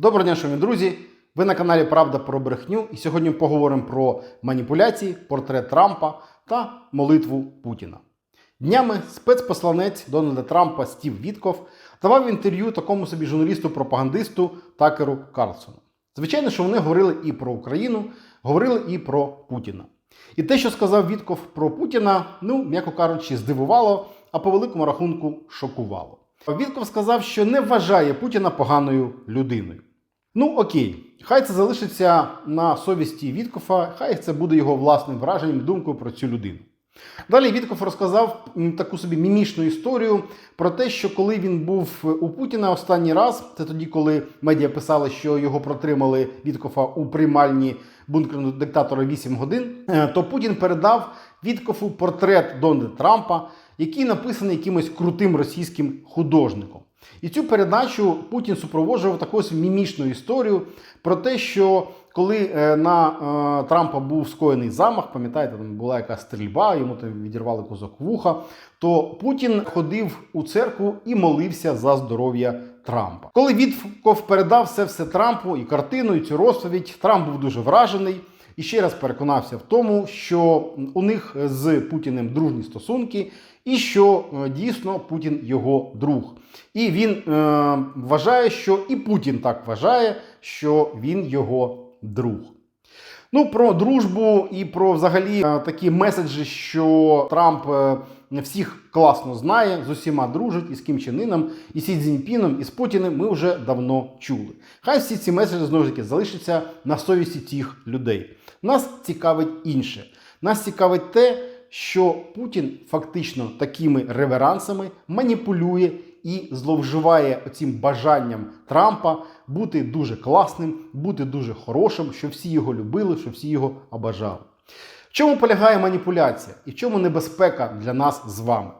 Доброго дня, шановні друзі! Ви на каналі Правда про брехню. І сьогодні поговоримо про маніпуляції, портрет Трампа та молитву Путіна. Днями спецпосланець Дональда Трампа Стів Вітков давав інтерв'ю такому собі журналісту-пропагандисту Такеру Карлсону. Звичайно, що вони говорили і про Україну, говорили і про Путіна. І те, що сказав Вітков про Путіна, ну, м'яко кажучи, здивувало, а по великому рахунку шокувало. Вітков сказав, що не вважає Путіна поганою людиною. Ну окей, хай це залишиться на совісті Віткофа, хай це буде його власним враженням, думкою про цю людину. Далі Віткоф розказав таку собі мімічну історію про те, що коли він був у Путіна останній раз, це тоді, коли медіа писали, що його протримали Віткофа у приймальні бункерного диктатора 8 годин, е, то Путін передав Віткофу портрет Дональда Трампа, який написаний якимось крутим російським художником. І цю передачу Путін супроводжував такою собі мімічною історію про те, що коли е, на е, Трампа був скоєний замах, пам'ятаєте, там була якась стрільба, йому там відірвали козок вуха, то Путін ходив у церкву і молився за здоров'я Трампа. Коли Вітков передав все все Трампу і картину, і цю розповідь, Трамп був дуже вражений. І ще раз переконався в тому, що у них з Путіним дружні стосунки, і що е, дійсно Путін його друг. І він е, вважає, що і Путін так вважає, що він його друг. Ну, про дружбу і про взагалі е, такі меседжі, що Трамп е, всіх класно знає, з усіма дружить, і з Кім Чен Іном, і Сі Цзіньпіном, і з Путіним ми вже давно чули. Хай всі ці меседжі знову ж таки залишаться на совісті цих людей. Нас цікавить інше. Нас цікавить те, що Путін фактично такими реверансами маніпулює і зловживає цим бажанням Трампа бути дуже класним, бути дуже хорошим, щоб всі його любили, щоб всі його обажали. В чому полягає маніпуляція і в чому небезпека для нас з вами?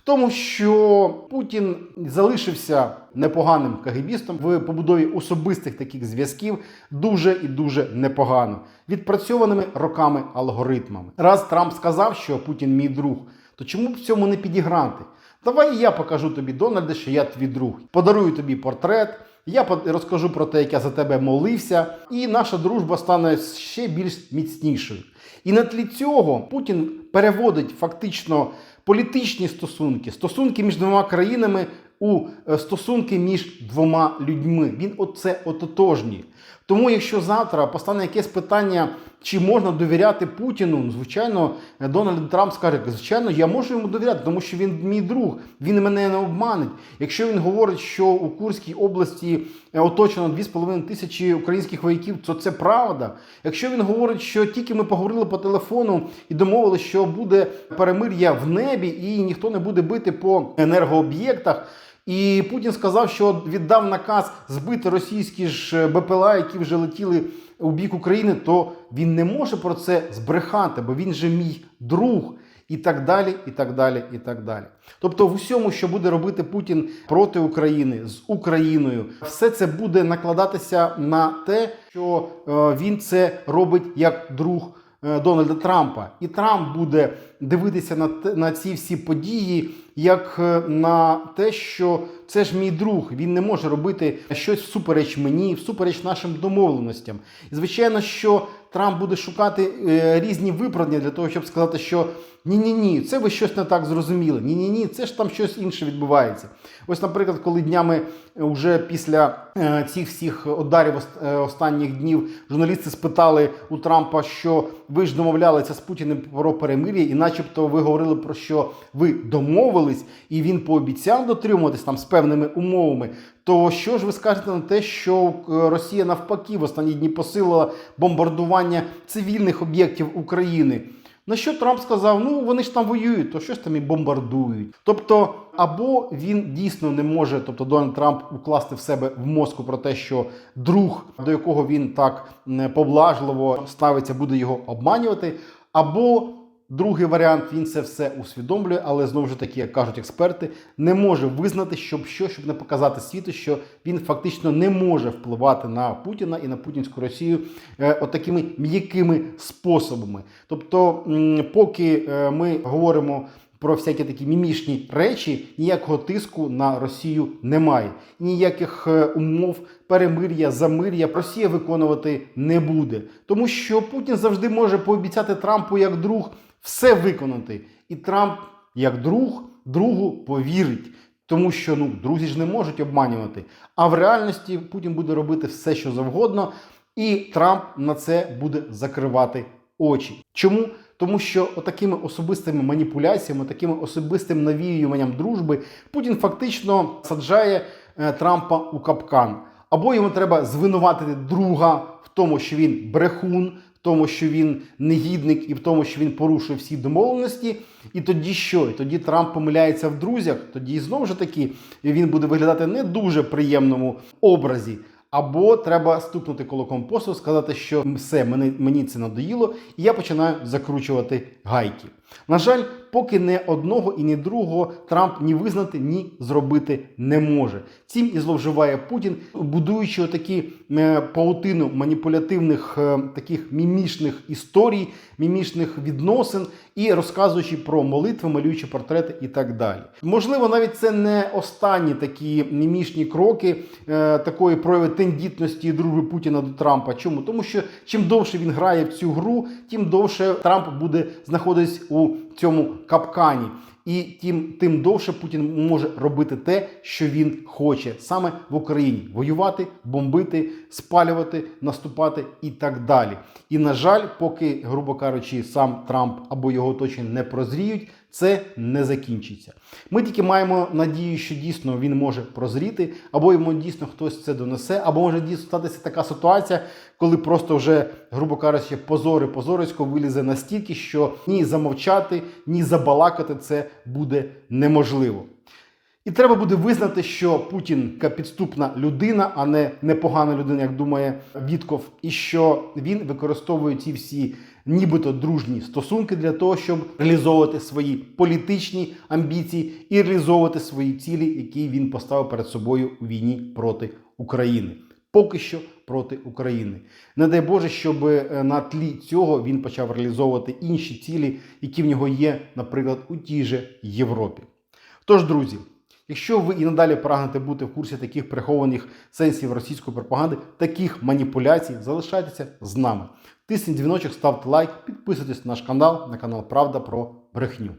В тому, що Путін залишився непоганим кагибістом в побудові особистих таких зв'язків дуже і дуже непогано, відпрацьованими роками алгоритмами. Раз Трамп сказав, що Путін мій друг, то чому б цьому не підіграти? Давай я покажу тобі, Дональде, що я твій друг. Подарую тобі портрет. Я розкажу про те, як я за тебе молився, і наша дружба стане ще більш міцнішою. І на тлі цього Путін переводить фактично політичні стосунки, стосунки між двома країнами у е, стосунки між двома людьми. Він оце ототожнює. Тому, якщо завтра постане якесь питання, чи можна довіряти Путіну, ну, звичайно, Дональд Трамп скаже, звичайно, я можу йому довіряти, тому що він мій друг, він мене не обманить. Якщо він говорить, що у Курській області е, оточено 2,5 тисячі українських вояків, то це правда. Якщо він говорить, що тільки ми поговорили по телефону і домовилися, що буде перемир'я в небі, і ніхто не буде бити по енергооб'єктах. І Путін сказав, що віддав наказ збити російські ж БПЛА, які вже летіли у бік України, то він не може про це збрехати, бо він же мій друг. І так далі, і так далі, і так далі. Тобто, в усьому, що буде робити Путін проти України з Україною, все це буде накладатися на те, що е, він це робить як друг е, Дональда Трампа. І Трамп буде дивитися на, на ці всі події як е, на те, що це ж мій друг. Він не може робити щось всупереч мені, всупереч нашим домовленостям. І звичайно, що Трамп буде шукати е, різні виправдання для того, щоб сказати, що ні-ні ні, це ви щось не так зрозуміли. Ні-ні ні, це ж там щось інше відбувається. Ось, наприклад, коли днями вже після е, цих всіх ударів ост- останніх днів журналісти спитали у Трампа, що ви ж домовлялися з Путіним про перемир'я, і начебто ви говорили про що ви домовились, і він пообіцяв дотримуватись там з певними умовами. То що ж ви скажете на те, що е, Росія навпаки в останні дні посилила бомбардування цивільних об'єктів України? На що Трамп сказав: ну вони ж там воюють, то щось там і бомбардують. Тобто, або він дійсно не може, тобто Дональд Трамп укласти в себе в мозку про те, що друг, до якого він так поблажливо ставиться, буде його обманювати, або Другий варіант він це все усвідомлює, але знову ж таки, як кажуть експерти, не може визнати, щоб що, щоб не показати світу, що він фактично не може впливати на Путіна і на путінську Росію е, отакими м'якими способами. Тобто, м, поки е, ми говоримо про всякі такі мімішні речі, ніякого тиску на Росію немає. Ніяких е, умов перемир'я, замир'я Росія виконувати не буде, тому що Путін завжди може пообіцяти Трампу як друг все виконати, і Трамп як друг другу повірить. Тому що ну друзі ж не можуть обманювати. А в реальності Путін буде робити все, що завгодно, і Трамп на це буде закривати очі. Чому? Тому що отакими особистими маніпуляціями, такими особистим навіюванням дружби Путін фактично саджає е, Трампа у капкан. Або йому треба звинуватити друга в тому, що він брехун, тому, що він негідник, і в тому, що він порушує всі домовленості. І тоді що? І тоді Трамп помиляється в друзях. Тоді знову ж таки він буде виглядати не дуже приємному образі. Або треба стукнути кулаком по сказати, що все, мені, мені це надоїло, і я починаю закручувати гайки. На жаль, поки не одного і ні другого Трамп ні визнати, ні зробити не може. Цим і зловживає Путін, будуючи такі е, паутину маніпулятивних е, таких мімішних історій, мімішних відносин і розказуючи про молитви, малюючи портрети і так далі. Можливо, навіть це не останні такі мімішні кроки е, такої прояви тендітності і дружби Путіна до Трампа. Чому? Тому що чим довше він грає в цю гру, тим довше Трамп буде знаходитись у цьому капкані. І тим, тим довше Путін може робити те, що він хоче саме в Україні: воювати, бомбити, спалювати, наступати і так далі. І на жаль, поки, грубо кажучи, сам Трамп або його оточення не прозріють, це не закінчиться. Ми тільки маємо надію, що дійсно він може прозріти, або йому дійсно хтось це донесе, або може дійсно статися така ситуація, коли просто вже, грубо кажучи, позори позорисько вилізе настільки, що ні замовчати, ні забалакати це буде неможливо. І треба буде визнати, що Путін підступна людина, а не непогана людина, як думає Вітков, і що він використовує ці всі нібито дружні стосунки для того, щоб реалізовувати свої політичні амбіції і реалізовувати свої цілі, які він поставив перед собою у війні проти України. Поки що проти України. Не дай Боже, щоб е, на тлі цього він почав реалізовувати інші цілі, які в нього є, наприклад, у тій же Європі. Тож, друзі, якщо ви і надалі прагнете бути в курсі таких прихованих сенсів російської пропаганди, таких маніпуляцій, залишайтеся з нами. Тисніть дзвіночок, ставте лайк, підписуйтесь на наш канал, на канал Правда про брехню.